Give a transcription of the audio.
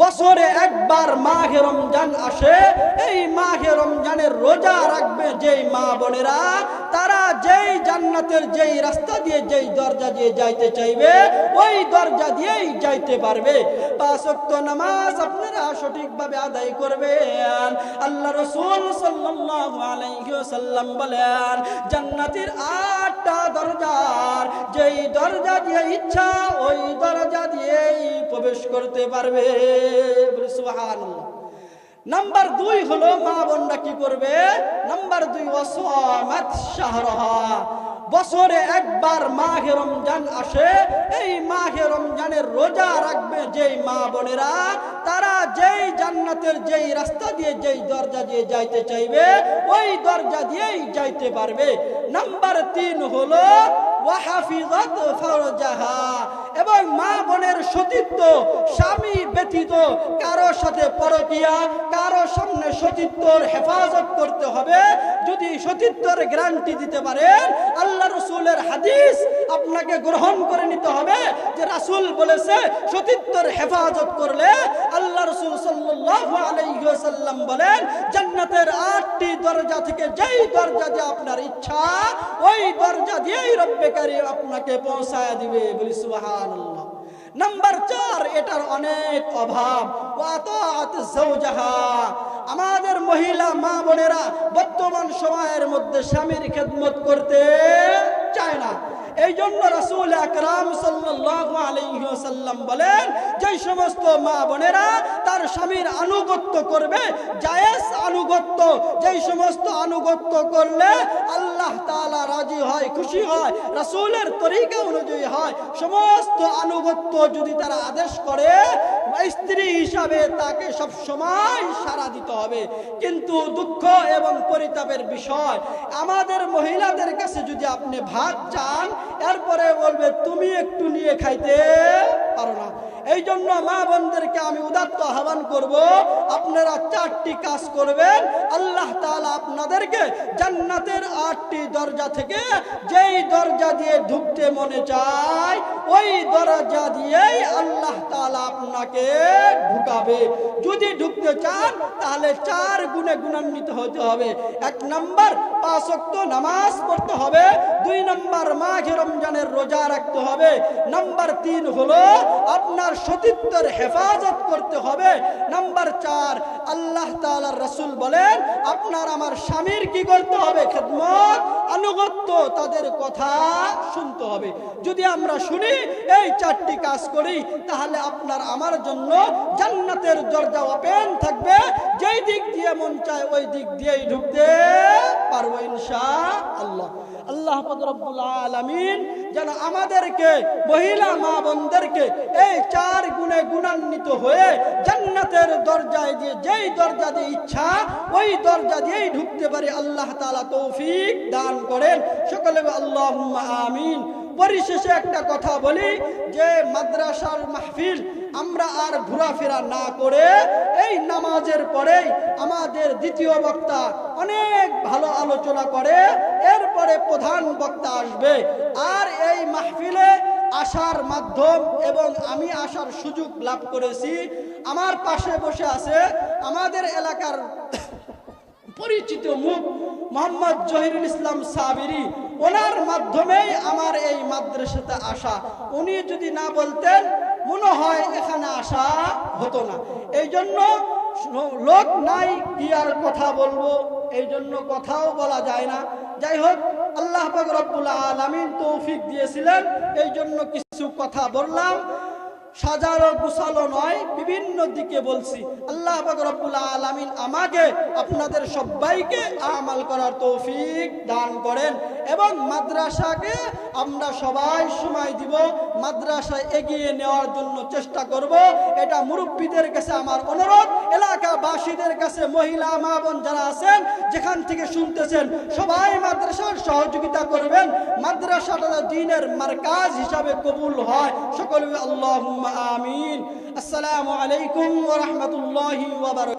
বছরে একবার মাঘে রমজান আসে, এই মাঘে রমজানের রোজা রাখবে যেই মা বোনেরা, তারা যেই জান্নাতের যেই রাস্তা দিয়ে যেই দরজা দিয়ে যাইতে চাইবে, ওই দরজা দিয়েই যাইতে পারবে। পাঁচ ওয়াক্ত নামাজ আপনারা সঠিকভাবে আদায় করবেন। আল্লাহ রসুল ওয়াসাল্লাম বলেন, জান্নাতের আটটা দরজার যেই দরজা দিয়ে ইচ্ছা, ওই দরজা প্রবেশ করতে পারবে। নাম্বার দুই হলো, মা বোনরা কি করবে? নাম্বার দুই বছরে একবার মাঘে রমজান আসে, এই মাঘে রমজানের রোজা রাখবে যেই মা বোনেরা। তারা যেই জান্নাতের যেই রাস্তা দিয়ে, যেই দরজা দিয়ে যাইতে চাইবে, ওই দরজা দিয়েই যাইতে পারবে। নাম্বার তিন হলো এবং মা বোনের সতীত্ব, স্বামী ব্যতীত কারও সাথে পরকিয়া, কারও সামনে সতীত্বর হেফাজত করতে হবে। যদি সতীত্বর গ্যারান্টি দিতে পারেন, আল্লাহ হাদিস আপনাকে গ্রহণ করে নিতে হবে যে রাসূল বলেছে, সতীত্বর হেফাজত করলে আল্লাহ রসুল ওয়াসাল্লাম বলেন, জান্নাতের আটটি দরজা থেকে যেই দরজা দিয়ে আপনার ইচ্ছা, ওই দরজা দিয়েই রব্বে কারীম আপনাকে পৌঁছায় দিবে বলি সুবাহান নাম্বার চার, এটার অনেক অভাব। আমাদের মহিলা মা বোনেরা বর্তমান সময়ের মধ্যে স্বামীর খেদমত করতে এই জন্য রাসূল আকরাম ওয়াসাল্লাম বলেন, যে সমস্ত মা বোনেরা তার স্বামীর আনুগত্য করবে, জায়েজ আনুগত্য, যেই সমস্ত আনুগত্য করলে আল্লাহ তালা রাজি হয়, খুশি হয়, রাসূলের তরিকা অনুযায়ী হয়, সমস্ত আনুগত্য যদি তারা আদেশ করে, স্ত্রী হিসাবে তাকে সব সময় সারা দিতে হবে। কিন্তু দুঃখ এবং পরিতাপের বিষয়, আমাদের মহিলাদের কাছে যদি আপনি ভাত চান এরপরে বলবে, তুমি একটু নিয়ে খাইতে পারো না। এই জন্য মা বোনদেরকে আমি উদাত্ত আহ্বান করব, আপনারা চারটি কাজ করবেন। আল্লাহ আপনাদেরকে জান্নাতের আটটি দরজা থেকে যেই দরজা দিয়ে ঢুকতে মনে চায়, ওই দরজা দিয়েই আল্লাহ তাআলা আপনাকে ঢুকাবে। যদি ঢুকতে চান, তাহলে চার গুণে গুণান্বিত হতে হবে। এক নাম্বার, পাঁচ ওয়াক্ত নামাজ পড়তে হবে। দুই নাম্বার, মাঘে রমজানের রোজা রাখতে হবে। নাম্বার তিন হলো, আপনার সতীত্বের হেফাজত করতে হবে। নাম্বার চার, আল্লাহ তাআলার রসুল বলেন, আপনার আমার স্বামীর কি করতে হবে? খেদমত, আনুগত্য, তাদের কথা শুনতে হবে। যদি আমরা শুনি, এই চারটি কাজ করি, তাহলে আপনার আমার জন্য জান্নাতের দরজা ওপেন থাকবে। যেই দিক দিয়ে মন চায়, ওই দিক দিয়েই ঢুকতে পারব ইনশা আল্লাহ আল্লাহ রব্বুল আলামিন যেন আমাদেরকে, মহিলা মা বোনদেরকে এই চার গুণে গুণান্বিত হয়ে জান্নাতের দরজায় দিয়ে যেই দরজা দিয়ে ইচ্ছা, ওই দরজা দিয়েই ঢুকতে পারি আল্লাহ তাআলা তৌফিক দান করেন। সকলে আল্লাহুম্মা আমিন। পরিশেষে একটা কথা বলি যে, মাদ্রাসার মাহফিল আমরা আর ঘোরাফেরা না করে এই নামাজের পরেই আমাদের দ্বিতীয় বক্তা অনেক ভালো আলোচনা করে এরপরে প্রধান বক্তা আসবে। আর এই মাহফিলে আসার মাধ্যম এবং আমি আসার সুযোগ লাভ করেছি। আমার পাশে বসে আছে আমাদের এলাকার পরিচিত মুখ মোহাম্মদ জহিরুল ইসলাম সাবিরি। ওনার মাধ্যমেই আমার এই মাদ্রাসাতে আসা। উনি যদি না বলতেন, মনে হয় এখানে আসা হতো না। এই জন্য লোক নাই কি আর কথা বলব? এই জন্য কথাও বলা যায় না। যাই হোক আল্লাহ রব্বুল আলামিন তৌফিক দিয়েছিলেন এই জন্য কিছু কথা বললাম। সাজারো গুছালো নয়, বিভিন্ন দিকে বলছি, আল্লাহ রব্বুল আলামিন আমাকে, আপনাদের সবাইকে আমাল করার তৌফিক দান করেন এবং মাদ্রাসাকে আমরা সবাই সময় দিব, মাদ্রাসায় এগিয়ে নেওয়ার জন্য চেষ্টা করব। এটা মুরব্বীদের কাছে আমার অনুরোধ, এলাকাবাসীদের কাছে, মহিলা, মা বোন যারা আছেন, যেখান থেকে শুনতেছেন, সবাই মাদ্রাসার সহযোগিতা করবেন। মাদ্রাসাটা দিনের মার্কাজ হিসাবে কবুল হয়। সকলে আল্লাহ اللهم آمين. السلام عليكم ورحمة الله وبركاته.